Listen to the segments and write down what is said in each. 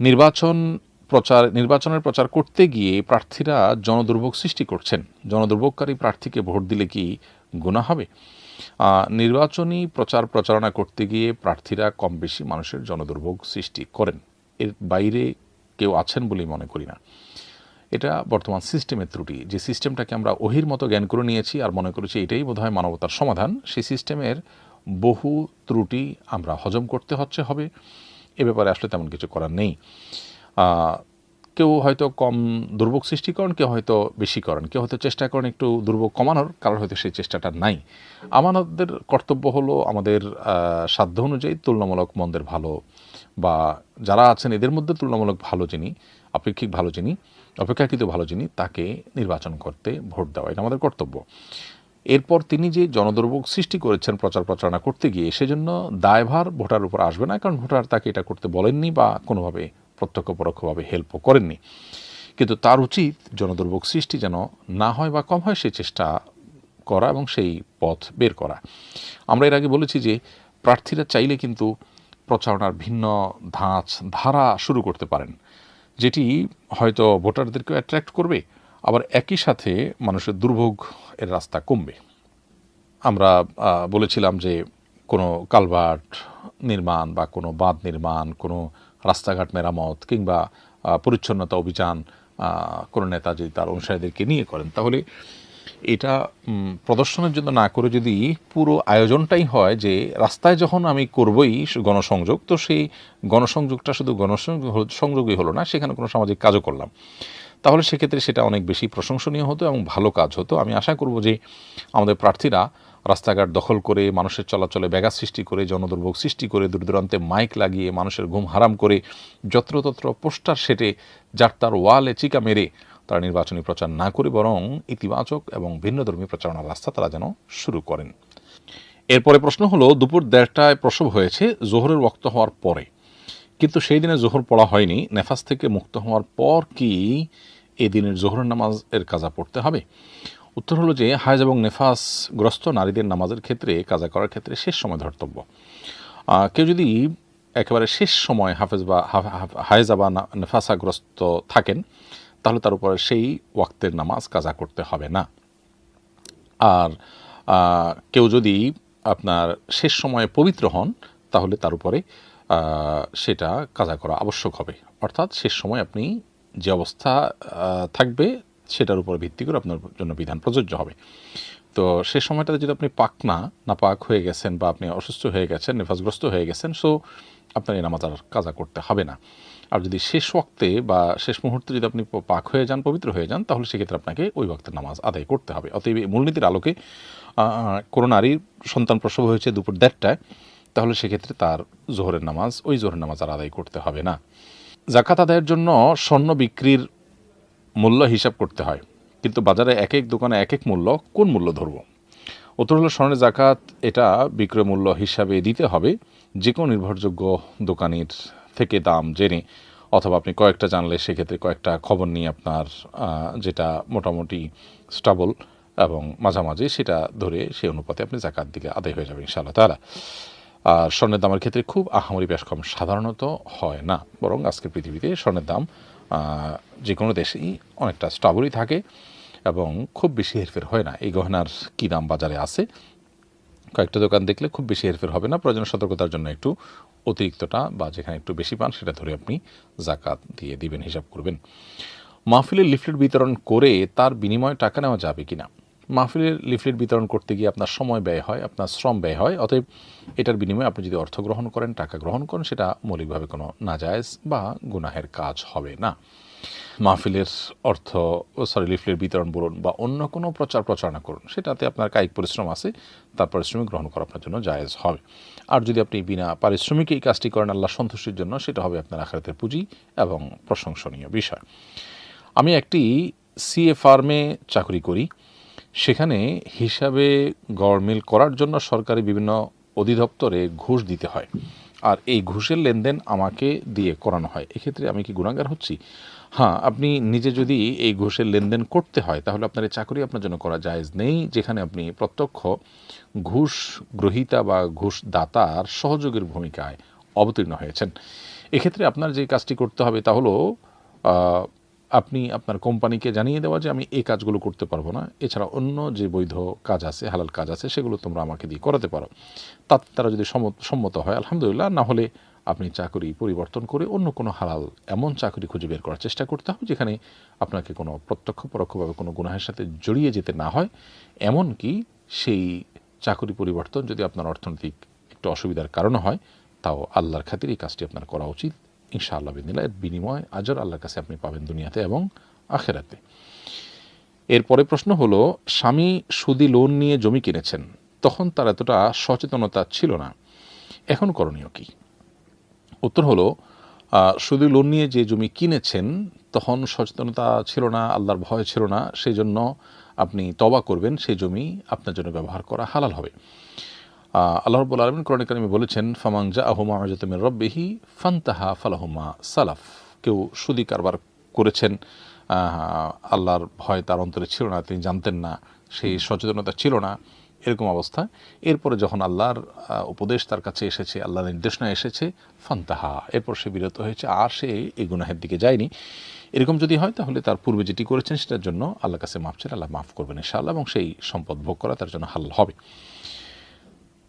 নির্বাচন প্রচার, নির্বাচনের প্রচার করতে গিয়ে প্রার্থীরা জনদুর্ভোগ সৃষ্টি করছেন। জনদুর্ভোগকারী প্রার্থীকে ভোট দিলে কি গুণা হবে? নির্বাচনী প্রচার প্রচারণা করতে গিয়ে প্রার্থীরা কম বেশি মানুষের জনদুর্ভোগ সৃষ্টি করেন। এর বাইরে কেউ আছেন বলেই মনে করি না। এটা বর্তমান সিস্টেমের ত্রুটি। যে সিস্টেমটাকে আমরা ওহির মতো জ্ঞান করে নিয়েছি আর মনে করেছি এটাই বোধহয় মানবতার সমাধান, সেই সিস্টেমের বহু ত্রুটি আমরা হজম করতে হচ্ছে, হবে। এ ব্যাপারে আসলে তেমন কিছু করার নেই। কেউ হয়তো কম দুর্ভোগ সৃষ্টি করেন, কেউ হয়তো বেশি করেন। কেউ হয়তো চেষ্টা করেন একটু দুর্ভোগ কমানোর কারণ হয়তো সেই চেষ্টাটা নাই। আমাদের কর্তব্য হলো আমাদের সাধ্য অনুযায়ী তুলনামূলক মন্দের ভালো বা যারা আছেন এদের মধ্যে তুলনামূলক ভালো যিনি, আপেক্ষিক ভালো যিনি, অপেক্ষাকৃত ভালো যিনি, তাকে নির্বাচন করতে ভোট দেওয়া এটা আমাদের কর্তব্য। এরপর তিনি যে জনদুর্ভোগ সৃষ্টি করেছেন প্রচার প্রচারণা করতে গিয়ে, সেজন্য দায়ভার ভোটার উপর আসবে না, কারণ ভোটার তাকে এটা করতে বলেননি বা কোনোভাবে প্রত্যক্ষ পরোক্ষভাবে হেল্পও করেননি। কিন্তু তার উচিত জনদুর্ভোগ সৃষ্টি যেন না হয় বা কম হয় সেই চেষ্টা করা এবং সেই পথ বের করা। আমরা এর আগে বলেছি যে, প্রার্থীরা চাইলে কিন্তু প্রচারণার ভিন্ন ধাঁচ, ধারা শুরু করতে পারেন, যেটি হয়তো ভোটারদেরকেও অ্যাট্রাক্ট করবে আবার একই সাথে মানুষের দুর্ভোগ এর রাস্তা কমবে। আমরা বলেছিলাম যে কোনো কালভার্ট নির্মাণ বা কোনো বাঁধ নির্মাণ, কোনো রাস্তাঘাট মেরামত কিংবা পরিচ্ছন্নতা অভিযান কোনো নেতা যদি তার অনুসারীদেরকে নিয়ে করেন। তাহলে এটা প্রদর্শনের জন্য না করে যদি পুরো আয়োজনটাই হয় যে রাস্তায় যখন আমি করবই গণসংযোগ, তো সেই গণসংযোগটা শুধু গণসংযোগ সংযোগই হলো না, সেখানে কোনো সামাজিক কাজও করলাম। তাহলে সেক্ষেত্রে সেটা অনেক বেশি প্রশংসনীয় হতো এবং ভালো কাজ হতো। আমি আশা করব যে আমাদের প্রার্থীরা রাস্তাঘাট দখল করে, মানুষের চলাচলে ব্যাঘাত সৃষ্টি করে, জনদুর্ভোগ সৃষ্টি করে দূর দূরান্তে মাইক লাগিয়ে মানুষের ঘুম হারাম করে, যত্রতত্র পোস্টার সেটে যার তার ওয়ালে চিকা মেরে তারা নির্বাচনী প্রচার না করে বরং ইতিবাচক এবং ভিন্নধর্মী প্রচারণার রাস্তা তারা যেন শুরু করেন। এরপরে প্রশ্ন হলো, দুপুর দেড়টায় প্রসব হয়েছে, জোহরের ওক্ত হওয়ার পরে কিন্তু সেই দিনে জোহর পড়া হয়নি। নেফাস থেকে মুক্ত হওয়ার পর কি এই দিনের জোহরের নামাজ এর কাজা পড়তে হবে? উত্তর হলো যে হায়জ এবং নেফাসগ্রস্ত নারীদের নামাজের ক্ষেত্রে, কাজা করার ক্ষেত্রে শেষ সময় ধর্তব্য। কেউ যদি একেবারে শেষ সময় হাফেজ বা হা- হা- বা নেফাসাগ্রস্ত থাকেন, তাহলে তার উপরে সেই ওয়াক্তের নামাজ কাজা করতে হবে না। আর কেউ যদি আপনার শেষ সময়ে পবিত্র হন, তাহলে তার উপরে সেটা কাজা করা আবশ্যক হবে। অর্থাৎ শেষ সময় আপনি যে অবস্থা থাকবে সেটার উপর ভিত্তি করে আপনার জন্য বিধান প্রযোজ্য হবে। তো সে সময়টাতে যদি আপনি পাক না না পাক হয়ে গেছেন বা আপনি অসুস্থ হয়ে গেছেন নেফাসগ্রস্ত হয়ে গেছেন সো আপনার এই নামাজ আর কাজা করতে হবে না। আর যদি শেষ ওয়াক্তে বা শেষ মুহূর্তে যদি আপনি পাক হয়ে যান, পবিত্র হয়ে যান, তাহলে সেক্ষেত্রে আপনাকে ওই ওয়াক্তের নামাজ আদায় করতে হবে। অতএব মূলনীতির আলোকে কোনো নারীর সন্তান প্রসব হয়েছে দুপুর দেড়টায়। তাহলে সেক্ষেত্রে তার জোহরের নামাজ, ওই জোহরের নামাজ আর আদায় করতে হবে না। জাকাত আদায়ের জন্য স্বর্ণ বিক্রির মূল্য হিসাব করতে হয়। কিন্তু বাজারে এক এক দোকানে এক এক মূল্য, কোন মূল্য ধরব? উত্তর হলো স্বর্ণের জাকাত এটা বিক্রয় মূল্য হিসাবে দিতে হবে। যে কোনো নির্ভরযোগ্য দোকানির থেকে দাম জেনে, অথবা আপনি কয়েকটা জানলে সেক্ষেত্রে কয়েকটা খবর নিয়ে আপনার যেটা মোটামুটি স্টাবল এবং মাঝামাঝি, সেটা ধরে সেই অনুপাতে আপনি জাকাত দিকে আদায় হয়ে যাবে ইনশাআল্লাহ তারা আর স্বর্ণের দামের ক্ষেত্রে খুব আহামরি বেশ কম। সাধারণত হয় না। বরং আজকের পৃথিবীতে স্বর্ণের দাম যে কোনো দেশেই অনেকটা স্টাবলই থাকে এবং খুব বেশি হেরফের হয় না। এই গহনার কী দাম বাজারে আছে? কয়েকটা দোকান দেখলে খুব বেশি হেরফের হবে না। প্রয়োজন সতর্কতার জন্য একটু অতিরিক্তটা বা যেখানে একটু বেশি পান সেটা ধরে আপনি জাকাত দিয়ে দিবেন, হিসাব করবেন। মাহফিলের লিফলেট বিতরণ করে তার বিনিময়ে টাকা নেওয়া যাবে কিনা? মাহফিলের লিফলেট বিতরণ করতে গিয়ে আপনার সময় ব্যয় হয়, আপনার শ্রম ব্যয় হয়, অতএব এটার বিনিময়ে আপনি যদি অর্থ গ্রহণ করেন, টাকা গ্রহণ করেন, সেটা মৌলিকভাবে কোনো নাজায়েজ বা গুনাহের কাজ হবে না। মাহফিলের অর্থ সরি, লিফলেট বিতরণ বলুন বা অন্য কোনো প্রচার প্রচারণা করুন, সেটাতে আপনার কায়িক পরিশ্রম আছে, তার পারিশ্রমিক গ্রহণ করা আপনার জন্য জায়েজ হবে। আর যদি আপনি বিনা পারিশ্রমিক এই কাজটি করেন আল্লাহ সন্তুষ্টির জন্য, সেটা হবে আপনার আখারাতের পুঁজি এবং প্রশংসনীয় বিষয়। আমি একটি সিএ ফার্মে চাকরি করি। সেখানে হিসাবে গড়মিল করার জন্য সরকারি বিভিন্ন অধিদপ্তরে ঘুষ দিতে হয়। আর এই ঘুষের লেনদেন আমাকে দিয়ে করানো হয়। এক্ষেত্রে আমি কি গুণাগার হচ্ছি? হ্যাঁ আপনি নিজে যদি এই ঘুষের লেনদেন করতে হয়, তাহলে আপনার এই চাকরি আপনার জন্য করা জায়েজ নেই, যেখানে আপনি প্রত্যক্ষ ঘুষ গ্রহীতা বা ঘুষ দাতার সহযোগের ভূমিকায় অবতীর্ণ হয়েছেন। এক্ষেত্রে আপনার যে কাজটি করতে হবে তা হলো আপনি আপনার কোম্পানিকে জানিয়ে দেওয়া যে আমি এই কাজগুলো করতে পারব না। এছাড়া অন্য যে বৈধ কাজ আছে, হালাল কাজ আছে, সেগুলো তোমরা আমাকে দিয়ে করাতে পারো। তাতে তারা যদি সম্মত- হয়, আলহামদুলিল্লাহ, না হলে আপনি চাকরি পরিবর্তন করে অন্য কোনো হালাল এমন চাকরি খুঁজে বের করার চেষ্টা করতে হবে, যেখানে আপনাকে কোনো প্রত্যক্ষ পরোক্ষভাবে কোনো গুনাহের সাথে জড়িয়ে যেতে না হয়। এমনকি সেই চাকরি পরিবর্তন যদি আপনার অর্থনৈতিক একটু অসুবিধার কারণে হয়, তাও আল্লাহর খাতির এই কাজটি আপনার করা উচিত। ইনশাআল্লাহ বিদিল্লা এর বিনিময় আজর আল্লাহর কাছে আপনি পাবেন দুনিয়াতে এবং আখেরাতে। এরপরে প্রশ্ন হলো, স্বামী সুদি লোন নিয়ে জমি কিনেছেন, তখন তার এতটা সচেতনতা ছিল না। এখন করণীয় কি? উত্তর হলো শুধু লোন নিয়ে যে জমি কিনেছেন, তখন সচেতনতা ছিল না, আল্লাহর ভয় ছিল না সেই জন্য আপনি তবা করবেন, সেই জমি আপনার জন্য ব্যবহার করা হালাল হবে। আল্লাহ রব্বুল আলমিন কোরআন কারিমে বলেছেন ফামাংজা আহমা আজাতমির রব্বিহি ফান্তাহা ফালাহুমা সালাফ। কেউ সুদি কারবার করেছেন আল্লাহর ভয় তার অন্তরে ছিল না তিনি জানতেন না সেই সচেতনতা ছিল না এরকম অবস্থা। এরপরে যখন আল্লাহর উপদেশ তার কাছে এসেছে আল্লাহর নির্দেশনা এসেছে ফান্তাহা এরপর সে বিরত হয়েছে আর সে এই গুনাহের দিকে যায়নি। এরকম যদি হয় তাহলে তার পূর্বে যেটি করেছেন সেটার জন্য আল্লাহর কাছে মাফ চাইলে আল্লাহ মাফ করবেন ইনশাআল্লাহ এবং সেই সম্পদ ভোগ করা তার জন্য হালাল হবে।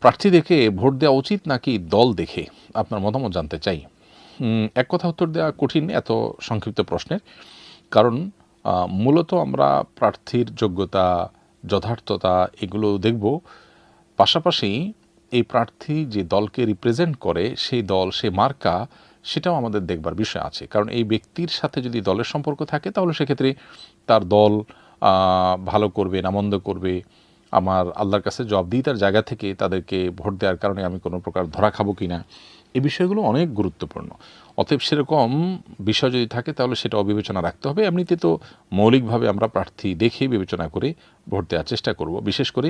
প্রার্থী দেখে ভোট দেওয়া উচিত নাকি দল দেখে? আপনার মতামত জানতে চাই। এক কথা উত্তর দেওয়া কঠিন, এত সংক্ষিপ্ত প্রশ্নের। কারণ মূলত আমরা প্রার্থীর যোগ্যতা, যথার্থতা এগুলো দেখব। পাশাপাশি এই প্রার্থী যে দলকে রিপ্রেজেন্ট করে, সেই দল, সে মার্কা, সেটাও আমাদের দেখবার বিষয় আছে। কারণ এই ব্যক্তির সাথে যদি দলের সম্পর্ক থাকে, তাহলে সেক্ষেত্রে তার দল ভালো করবে নামন্দ করবে। আমার আল্লাহর কাছে জবাবদিহিতার জায়গা থেকে তাদেরকে ভোট দেওয়ার কারণে আমি কোনো প্রকার ধরা খাব কি না এই বিষয়গুলো অনেক গুরুত্বপূর্ণ। অতএব সেরকম বিষয় যদি থাকে তাহলে সেটা অবিবেচনা রাখতে হবে। এমনিতে তো মৌলিকভাবে আমরা প্রার্থী দেখে বিবেচনা করে ভোট দেওয়ার চেষ্টা করব। বিশেষ করে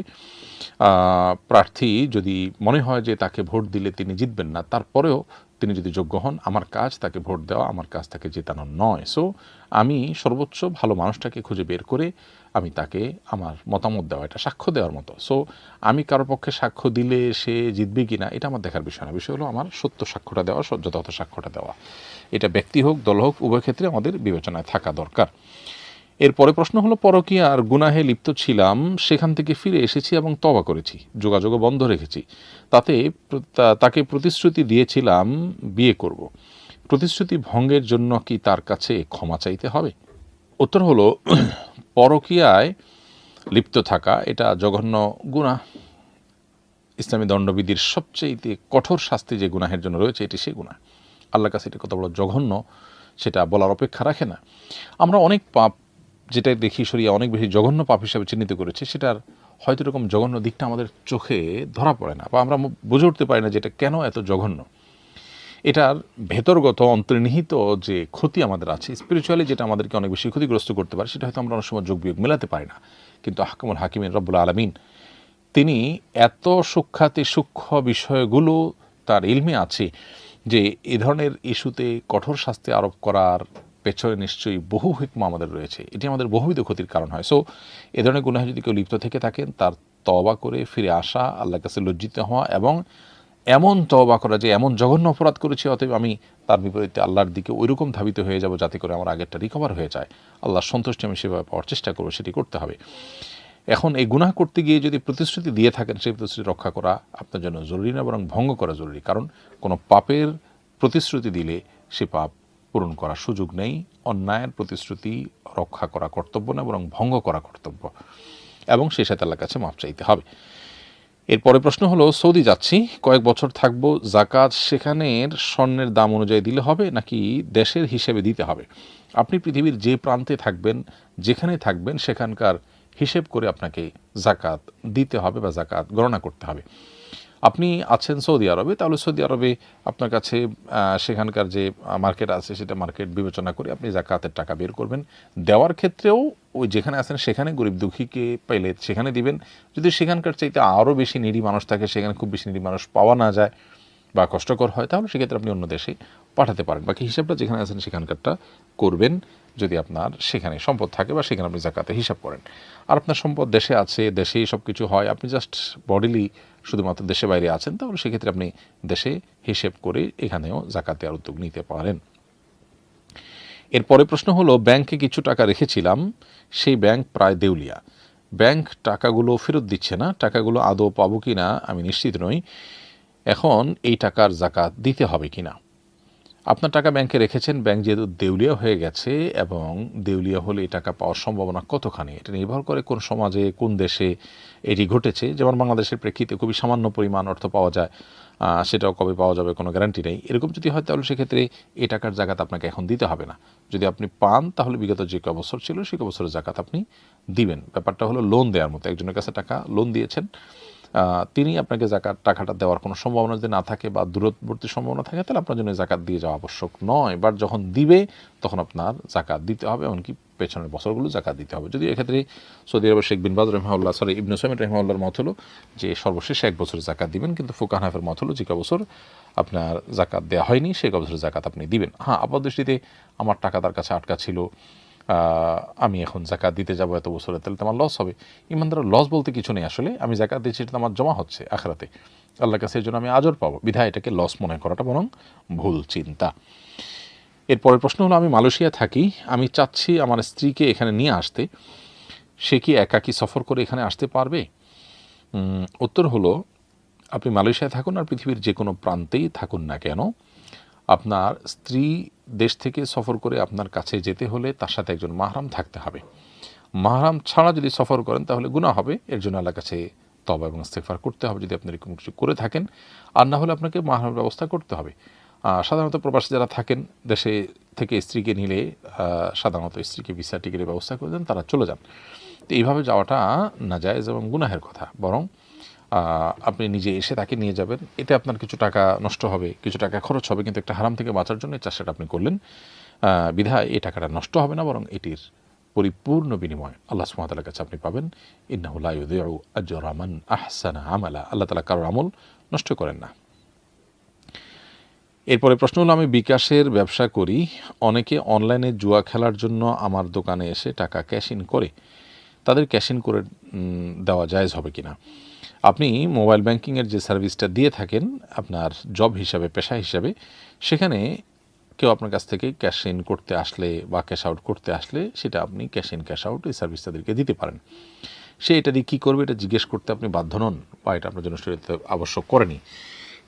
প্রার্থী যদি মনে হয় যে তাকে ভোট দিলে তিনি জিতবেন না, তারপরেও তিনি যদি যোগ্য হন, আমার কাজ তাকে ভোট দেওয়া, আমার কাজ তাকে জেতানো নয়। সো আমি সর্বোচ্চ ভালো মানুষটাকে খুঁজে বের করে আমি তাকে আমার মতামত দেওয়া, এটা সাক্ষ্য দেওয়ার মতো। সো আমি কারোর পক্ষে সাক্ষ্য দিলে সে জিতবে কি না এটা আমার দেখার বিষয় না। বিষয় হলো আমার সত্য সাক্ষ্যটা দেওয়া যথাযথ সাক্ষ্যটা দেওয়া। এটা ব্যক্তি হোক, দল হোক, উভয় ক্ষেত্রে আমাদের বিবেচনায় থাকা দরকার। এরপরে প্রশ্ন হলো, পরকীয়া আর গুনাহে লিপ্ত ছিলাম, সেখান থেকে ফিরে এসেছি এবং তবা করেছি, যোগাযোগও বন্ধ রেখেছি। তাতে তাকে প্রতিশ্রুতি দিয়েছিলাম, বিয়ে করব। প্রতিশ্রুতি ভঙ্গের জন্য কি তার কাছে ক্ষমা চাইতে হবে? উত্তর হলো, পরকীয়ায় লিপ্ত থাকা, এটা জঘন্য গুনাহ। ইসলামী দণ্ডবিধির সবচেয়ে কঠোর শাস্তি যে গুনাহের জন্য রয়েছে, এটি সে গুনাহ। আল্লাহ কাছে এটা কত বড় জঘন্য, সেটা বলার অপেক্ষা রাখে না। আমরা অনেক পাপ যেটা দেখি সরিয়ে অনেক বেশি জঘন্য পাপ হিসাবে চিহ্নিত করেছে, সেটার হয়তো এরকম জঘন্য দিকটা আমাদের চোখে ধরা পড়ে না, বা আমরা বুঝে উঠতে পারি না যে এটা কেন এত জঘন্য। এটার ভেতরগত, অন্তর্নিহিত যে ক্ষতি আমাদের আছে স্পিরিচুয়ালি যেটা আমাদেরকে অনেক বেশি ক্ষতিগ্রস্ত করতে পারে, সেটা হয়তো আমরা অনেক সময় যোগ বিয়োগ মেলাতে পারি না। কিন্তু হাকিমুল হাকিমিন, রব্বুল আলমিন, তিনি এত সূক্ষাতি সূক্ষ্ম বিষয়গুলো তার ইলমে আছে যে এ ধরনের ইস্যুতে কঠোর শাস্তি আরোপ করার পেছনে নিশ্চয়ই বহু হিকমা আমাদের রয়েছে। এটি আমাদের বহুবিধ ক্ষতির কারণ হয়। সো এ ধরনের গুনাহে যদি কেউ লিপ্ত থেকে থাকেন, তার তবা করে ফিরে আসা আল্লাহর কাছে লজ্জিত হওয়া এবং এমন তবা করা যে এমন জঘন্য অপরাধ করেছি, অতএব আমি তার বিপরীতে আল্লাহর দিকে ওইরকম ধাবিত হয়ে যাব যাতে করে আমার আগেরটা রিকভার হয়ে যায়। আল্লাহর সন্তুষ্টি আমি সেভাবে পাওয়ার চেষ্টা করব, সেটি করতে হবে। এখন এই গুনাহ করতে গিয়ে যদি প্রতিশ্রুতি দিয়ে থাকেন, সেই প্রতিশ্রুতি রক্ষা করা আপনার জন্য জরুরি না, বরং ভঙ্গ করা জরুরি। কারণ কোনো পাপের প্রতিশ্রুতি দিলে সে পাপ পূরণ করার সুযোগ নেই। অন্যায়ের প্রতিশ্রুতি রক্ষা করা কর্তব্য না, বরং ভঙ্গ করা কর্তব্য। এবং সেই সাথে আল্লাহর কাছে মাপ চাইতে হবে। এরপরে প্রশ্ন হলো, সৌদি যাচ্ছি, কয়েক বছর থাকব, জাকাত সেখানের স্বর্ণের দাম অনুযায়ী দিলে হবে, নাকি দেশের হিসেবে দিতে হবে? আপনি পৃথিবীর যে প্রান্তে থাকবেন, যেখানে থাকবেন, সেখানকার হিসেব করে আপনাকে জাকাত দিতে হবে বা জাকাত গণনা করতে হবে। আপনি আছেন সৌদি আরবে, তাহলে সৌদি আরবে আপনার কাছে সেখানকার যে মার্কেট আছে সেটা মার্কেট বিবেচনা করে আপনি জাকাতের টাকা বের করবেন। দেওয়ার ক্ষেত্রেও ওই যেখানে আছেন সেখানে গরিব দুঃখীকে পাইলে সেখানে দিবেন। যদি সেখানকার চাইতে আরও বেশি নিডি মানুষ থাকে, সেখানে খুব বেশি নিডি মানুষ পাওয়া না যায় বা কষ্টকর হয়, তাহলে সেক্ষেত্রে আপনি অন্য দেশে পাঠাতে পারেন। বাকি হিসাবটা যেখানে আছেন সেখানকারটা করবেন। যদি আপনার সেখানে সম্পদ থাকে বা সেখানে আপনি জাকাতে হিসাব করেন। আর আপনার সম্পদ দেশে আছে, দেশেই সব কিছু হয়, আপনি জাস্ট বডিলি শুধুমাত্র দেশে বাইরে আছেন, তাহলে সেক্ষেত্রে আপনি দেশে হিসেব করে এখানেও জাকাতে আর উদ্যোগ নিতে পারেন। এরপরে প্রশ্ন হলো, ব্যাংকে কিছু টাকা রেখেছিলাম, সেই ব্যাংক প্রায় দেউলিয়া। ব্যাংক টাকাগুলো ফেরত দিচ্ছে না, টাকাগুলো আদৌ পাবো কি না আমি নিশ্চিত নই। এখন এই টাকার জাকাত দিতে হবে কি না আপনার টাকা ব্যাংকে রেখেছেন, ব্যাংক যেহেতু দেউলিয়া হয়ে গেছে এবং দেউলিয়া হলে এই টাকা পাওয়ার সম্ভাবনা কতখানি? এটা নির্ভর করে কোন সমাজে, কোন দেশে এটি ঘটেছে। যেমন বাংলাদেশের প্রেক্ষিতে খুবই সামান্য পরিমাণ অর্থ পাওয়া যায় সেটাও কবে পাওয়া যাবে কোনো গ্যারান্টি নেই। এরকম যদি হয় তাহলে সেক্ষেত্রে এই টাকার জাকাত আপনাকে এখন দিতে হবে না। যদি আপনি পান, তাহলে বিগত যে বছর ছিল, সেই বছরের জাকাত আপনি দিবেন। ব্যাপারটা হলো লোন দেওয়ার মতো। একজনের কাছে টাকা লোন দিয়েছেন তিনি আপনাকে জাকাত টাকাটা দেওয়ার কোনো সম্ভাবনা যদি না থাকে বা দূরবর্তী সম্ভাবনা থাকে, তাহলে আপনার জন্য জাকাত দিয়ে যাওয়া আবশ্যক নয়। বাট যখন দিবে, তখন আপনার জাকাত দিতে হবে, এমনকি পেছনের বছরগুলো জাকাত দিতে হবে। যদি এক্ষেত্রে সৌদি আরবের শেখ বিন বাজ রহমাউল্লাহ সরি ইবনু সাইম রহমাউল্লাহর মত হলো যে সর্বশেষ এক বছরের জাকাত দিবেন, কিন্তু ফুকান হাফের মত হলো যে বছর আপনার জাকাত দেওয়া হয়নি সে ক বছরের জাকাত আপনি দিবেন। হ্যাঁ আপাত দৃষ্টিতে আমার টাকা তার কাছে আটকা ছিল আমি এখন জাকাত দিতে যাব এত বছরে, তাহলে তো আমার লস হবে। ইমানদার লস বলতে কিছু নেই আসলে। আমি জাকাত দিচ্ছি তো আমার জমা হচ্ছে আখরাতে। আল্লাহর কাছে এর জন্য আমি আজর পাবো। বিধায় এটাকে লস মনে করাটা বরং ভুল চিন্তা। এরপরের প্রশ্ন হলো, আমি মালয়েশিয়া থাকি, আমি চাচ্ছি আমার স্ত্রীকে এখানে নিয়ে আসতে। সে কি একাকী সফর করে এখানে আসতে পারবে? উত্তর হলো, আপনি মালয়েশিয়ায় থাকুন আর পৃথিবীর যে কোনো প্রান্তেই থাকুন না কেন। আপনার স্ত্রী দেশ থেকে সফর করে আপনার কাছে যেতে হলে তার সাথে একজন মাহরাম থাকতে হবে। মাহরাম ছাড়া যদি সফর করেন তাহলে গুনাহ হবে। এর জন্য আল্লাহ কাছে তবা এবং ইস্তেগফার করতে হবে যদি আপনি এরকম কিছু করে থাকেন। আর না হলে আপনাকে মাহরামের ব্যবস্থা করতে হবে। সাধারণত প্রবাসী যারা থাকেন, দেশে থেকে স্ত্রীকে নিলে সাধারণত স্ত্রীকে ভিসা টিকিটের ব্যবস্থা করে দেন, তারা চলে যান। তো এইভাবে যাওয়াটা নাজায়েজ এবং গুনাহের কথা। বরং আপনি নিজে এসে তাকে নিয়ে যাবেন। এতে আপনার কিছু টাকা নষ্ট হবে, কিছু টাকা খরচ হবে, কিন্তু একটা হারাম থেকে বাঁচার জন্য এই চাষটা আপনি করলেন। বিধায় এই টাকাটা নষ্ট হবে না, বরং এটির পরিপূর্ণ বিনিময় আল্লাহ সুমতালার কাছে আপনি পাবেন। ইন্নাহুল্লাহ আহসানা আমালা। আল্লাহ তালা কারোর আমল নষ্ট করেন না। এরপরে প্রশ্ন হলো, আমি বিকাশের ব্যবসা করি, অনেকে অনলাইনে জুয়া খেলার জন্য আমার দোকানে এসে টাকা ক্যাশ ইন করে, তাদের ক্যাশ ইন করে দেওয়া জায়েজ হবে কিনা? আপনি মোবাইল ব্যাংকিংয়ের যে সার্ভিসটা দিয়ে থাকেন, আপনার জব হিসাবে, পেশা হিসাবে, সেখানে কেউ আপনার কাছ থেকে ক্যাশ ইন করতে আসলে বা ক্যাশ আউট করতে আসলে সেটা আপনি ক্যাশ ইন, ক্যাশ আউট এই সার্ভিস তাদেরকে দিতে পারেন। সে এটা দিয়ে কী করবে এটা জিজ্ঞেস করতে আপনি বাধ্য নন বা এটা আপনার জন্য সেটা আবশ্যক করেনি।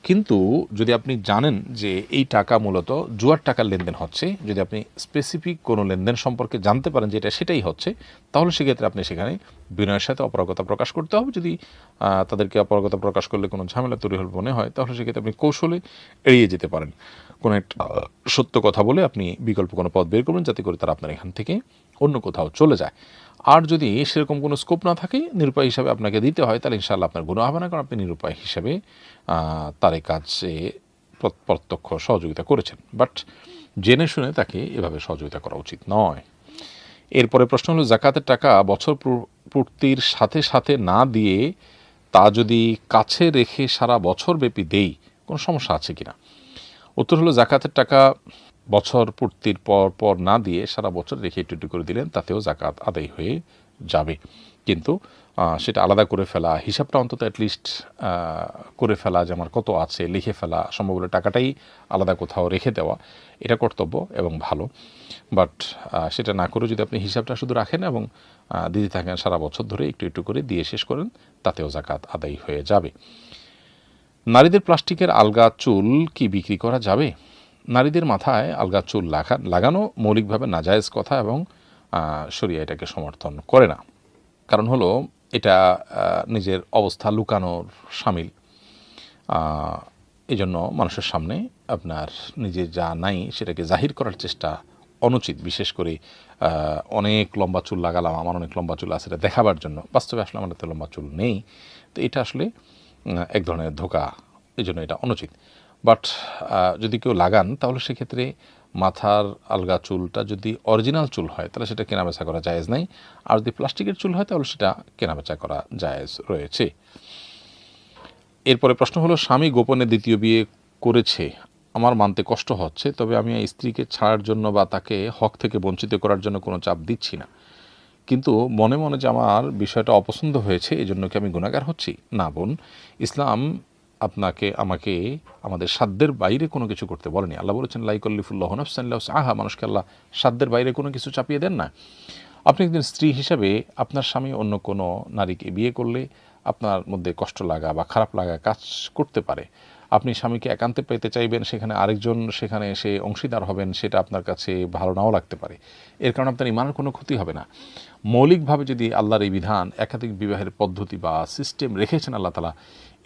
কিন্তু যদি আপনি জানেন যে এই টাকা মূলত জুয়ার টাকার লেনদেন হচ্ছে, যদি আপনি স্পেসিফিক কোনো লেনদেন সম্পর্কে জানতে পারেন যে এটা সেটাই হচ্ছে, তাহলে সেক্ষেত্রে আপনি সেখানে বিনয়ের সাথে অপারগতা প্রকাশ করতে হবে। যদি তাদেরকে অপারগতা প্রকাশ করলে কোনো ঝামেলা তৈরি হল মনে হয়, তাহলে সেক্ষেত্রে আপনি কৌশলে এড়িয়ে যেতে পারেন। কোনো একটা সত্য কথা বলে আপনি বিকল্প কোনো পথ বের করবেন যাতে করে তারা আপনার এখান থেকে অন্য কোথাও চলে যায়। আর যদি সেরকম কোনো স্কোপ না থাকে, নিরুপায় হিসাবে আপনাকে দিতে হয়, তাহলে ইনশাআল্লাহ আপনার গুণ হবে না, কারণ আপনি নিরুপায় হিসাবে তার এই কাজে প্রত্যক্ষ সহযোগিতা করেছেন। বাট জেনে শুনে তাকে এভাবে সহযোগিতা করা উচিত নয়। এরপরে প্রশ্ন হলো, জাকাতের টাকা বছর পূর্তির সাথে সাথে না দিয়ে তা যদি কাছে রেখে সারা বছর ব্যাপী দেই, কোনো সমস্যা আছে কিনা? উত্তর হলো, জাকাতের টাকা বছর পূর্তির পর পর না দিয়ে সারা বছর রেখে একটু একটু করে দিলেন, তাতেও জাকাত আদায় হয়ে যাবে। কিন্তু সেটা আলাদা করে ফেলা, হিসাবটা অন্তত অ্যাটলিস্ট করে ফেলা যে আমার কত আছে, লিখে ফেলা সম্ভব হলে টাকাটাই আলাদা কোথাও রেখে দেওয়া, এটা কর্তব্য এবং ভালো। বাট সেটা না করে যদি আপনি হিসাবটা শুধু রাখেন এবং দিতে থাকেন সারা বছর ধরে একটু একটু করে দিয়ে শেষ করেন, তাতেও জাকাত আদায় হয়ে যাবে। নারীদের প্লাস্টিকের আলগা চুল কি বিক্রি করা যাবে? নারীদের মাথায় আলগা চুল লাগা, লাগানো মৌলিকভাবে নাজায়েজ কথা এবং শরিয়া এটাকে সমর্থন করে না। কারণ হলো, এটা নিজের অবস্থা লুকানোর সামিল। এই জন্য মানুষের সামনে আপনার নিজে যা নাই সেটাকে জাহির করার চেষ্টা অনুচিত। বিশেষ করে অনেক লম্বা চুল লাগালাম, আমার অনেক লম্বা চুল আছে, এটা দেখাবার জন্য। বাস্তবে আসলে আমার এত লম্বা চুল নেই। তো এটা আসলে এক ধরনের ধোকা। এই জন্য এটা অনুচিত। বাট যদি কেউ লাগান, তাহলে সেক্ষেত্রে মাথার আলগা চুলটা যদি অরিজিনাল চুল হয়, তাহলে সেটা কেনাবেচা করা জায়েজ নাই। আর যদি প্লাস্টিকের চুল হয়, তাহলে সেটা কেনাবেচা করা জায়েজ রয়েছে। এরপরে প্রশ্ন হলো, স্বামী গোপনে দ্বিতীয় বিয়ে করেছে। আমার মানতে কষ্ট হচ্ছে, তবে আমি স্ত্রীকে ছাড়ার জন্য বা তাকে হক থেকে বঞ্চিত করার জন্য কোনো চাপ দিচ্ছি না। কিন্তু মনে মনে যে আমার বিষয়টা অপছন্দ হয়েছে এই জন্য কি আমি গুণাগার হচ্ছি? না বোন, ইসলাম আপনাকে, আমাকে, আমাদের সাধ্যের বাইরে কোনো কিছু করতে বলেনি। আল্লাহ বলেছেন, লাইকল্লিফুল্লাহ নফসাল্লাহ আহা মানুষকে আল্লাহ সাধ্যের বাইরে কোনো কিছু চাপিয়ে দেন না। আপনি একজন স্ত্রী হিসাবে আপনার স্বামী অন্য কোনো নারীকে বিয়ে করলে আপনার মধ্যে কষ্ট লাগা বা খারাপ লাগা কাজ করতে পারে। আপনি স্বামীকে একান্তে পেতে চাইবেন, সেখানে আরেকজন, সেখানে এসে অংশীদার হবেন, সেটা আপনার কাছে ভালো নাও লাগতে পারে। এর কারণে আপনার ইমানের কোনো ক্ষতি হবে না। মৌলিকভাবে যদি আল্লাহর এই বিধান, একাধিক বিবাহের পদ্ধতি বা সিস্টেম রেখেছেন আল্লাহ তালা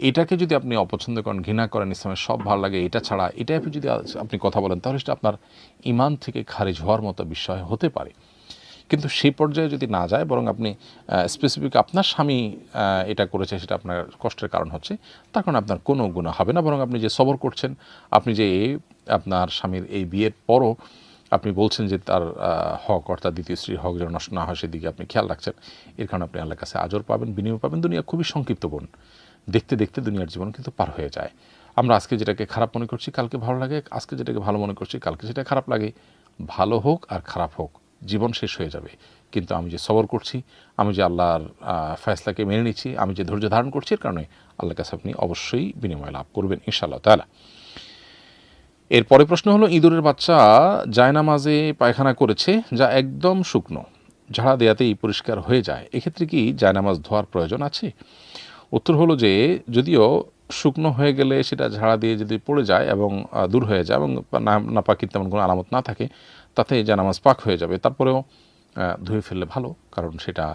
এটাকে যদি আপনি অপছন্দ করেন, ঘৃণা করেন, ইসলামের সব ভালো লাগে, এটা ছাড়া এটা যদি আপনি কথা বলেন, তাহলে সেটা আপনার ইমান থেকে খারিজ হওয়ার মতো বিষয় হতে পারে। কিন্তু সেই পর্যায়ে যদি না যায়, বরং আপনি স্পেসিফিক আপনার স্বামী এটা করেছে সেটা আপনার কষ্টের কারণ হচ্ছে, তার কারণে আপনার কোনো গুণা হবে না। বরং আপনি যে সবর করছেন, আপনি যে আপনার স্বামীর এই বিয়ের পরও আপনি বলছেন যে তার হক, অর্থাৎ দ্বিতীয় স্ত্রীর হক যেন নষ্ট না হয়, সেদিকে আপনি খেয়াল রাখছেন। এর কারণে আপনি আল্লাহর কাছে আজর পাবেন বিনিয়োগ পাবেন। দুনিয়া খুবই সংক্ষিপ্ত বোন। দেখতে দেখতে দুনিয়ার জীবন কিন্তু পার হয়ে যায়। আমরা আজকে যেটাকে খারাপ মনে করছি, কালকে ভালো লাগে। আজকে যেটাকে ভালো মনে করছি, কালকে সেটা খারাপ লাগে। ভালো হোক আর খারাপ হোক। জীবন শেষ হয়ে যাবে। কিন্তু আমি যে সবর করছি, আমি যে আল্লাহর ফয়সলাকে মেনে নিচ্ছি, আমি যে ধৈর্য ধারণ করছি এর কারণে আল্লাহর কাছে আপনি অবশ্যই বিনিময় লাভ করবেন, ইনশাআল্লাহ তালা এরপরে প্রশ্ন হলো, ইঁদুরের বাচ্চা জায়নামাজে পায়খানা করেছে যা একদম শুকনো, ঝাড়া দেয়াতেই পরিষ্কার হয়ে যায়। এক্ষেত্রে কি জায়নামাজ ধোয়ার প্রয়োজন আছে? উত্তর হলো যে, যদিও শুকনো হয়ে গেলে সেটা ঝাড়া দিয়ে যদি পড়ে যায় এবং দূর হয়ে যায় এবং না- নাপাকির তেমন কোনো আলামত না থাকে তাতে জানামাজ পাক হয়ে যাবে, তারপরেও ধুয়ে ফেললে ভালো, কারণ সেটা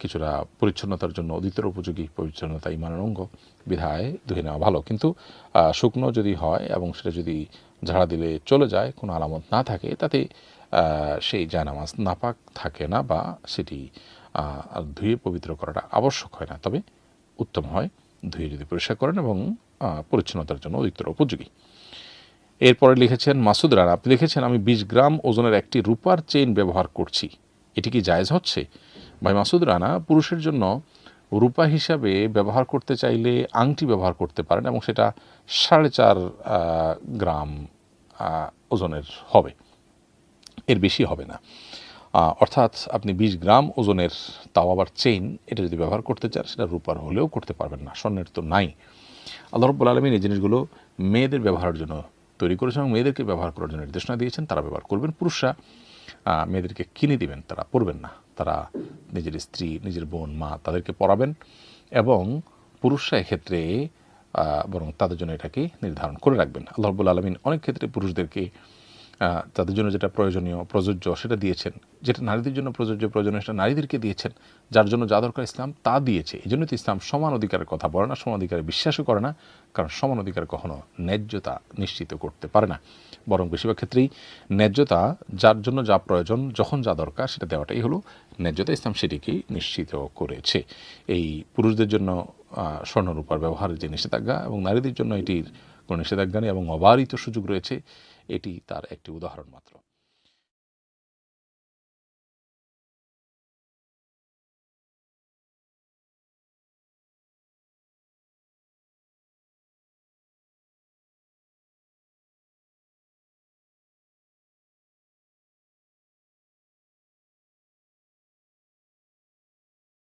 কিছুটা পরিচ্ছন্নতার জন্য অধিকতর উপযোগী পরিচ্ছন্নতা ইমানের অঙ্গ। বিধায় ধুয়ে নেওয়া ভালো। কিন্তু শুকনো যদি হয় এবং সেটা যদি ঝাড়া দিলে চলে যায়, কোনো আলামত না থাকে, তাতে সেই জানামাজ নাপাক থাকে না বা সেটি ধুয়ে পবিত্র করাটা আবশ্যক হয় না। তবে উত্তম হয় ধুয়ে যদি পরিষ্কার করেন এবং পরিচ্ছন্নতার জন্য অধিকতর উপযোগী। এরপরে লিখেছেন, মাসুদ রানা, আপনি লিখেছেন আমি বিশ গ্রাম ওজনের একটি রূপার চেইন ব্যবহার করছি। এটি কি জায়জ হচ্ছে? ভাই মাসুদ রানা, পুরুষের জন্য রূপা হিসাবে ব্যবহার করতে চাইলে আংটি ব্যবহার করতে পারেন এবং সেটা সাড়ে চার গ্রাম ওজনের হবে। এর বেশি হবে না। অর্থাৎ আপনি বিশ গ্রাম ওজনের তাও আবার চেইন, এটা যদি ব্যবহার করতে চান, সেটা রূপার হলেও করতে পারবেন না, স্বর্ণের তো নাই। আল্লাহ রব্বুল আলমিন এই জিনিসগুলো মেয়েদের ব্যবহারের জন্য তৈরি করেছেন এবং মেয়েদেরকে ব্যবহার করার জন্য নির্দেশনা দিয়েছেন। তারা ব্যবহার করবেন। পুরুষরা মেয়েদেরকে কিনে দিবেন। তারা পড়বেন না। তারা নিজের স্ত্রী, নিজের বোন, মা তাদেরকে পড়াবেন এবং পুরুষরা এক্ষেত্রে বরং তাদের জন্য এটাকে নির্ধারণ করে রাখবেন। আল্লাহবুল আলমিন অনেক ক্ষেত্রে পুরুষদেরকে তাদের জন্য যেটা প্রয়োজনীয়, প্রযোজ্য, সেটা দিয়েছেন। যেটা নারীদের জন্য প্রযোজ্য, প্রয়োজনীয়, সেটা নারীদেরকে দিয়েছেন। যার জন্য যা দরকার ইসলাম, তা দিয়েছে। এই জন্য তো ইসলাম সমান অধিকারের কথা। বলে না সমান অধিকারে বিশ্বাসও করে না, কারণ সমান অধিকার কখনো ন্যায্যতা নিশ্চিত করতে পারে না। বরং বেশিরভাগ ক্ষেত্রেই ন্যায্যতা, যার জন্য যা প্রয়োজন, যখন যা দরকার, সেটা দেওয়াটাই হলো ন্যায্যতা। ইসলাম সেটিকেই নিশ্চিত করেছে। এই পুরুষদের জন্য স্বর্ণরূপার ব্যবহারের যে নিষেধাজ্ঞা এবং নারীদের জন্য এটির কোনো নিষেধাজ্ঞা নেই এবং অবারিত সুযোগ রয়েছে। এটি তার একটি উদাহরণ মাত্র।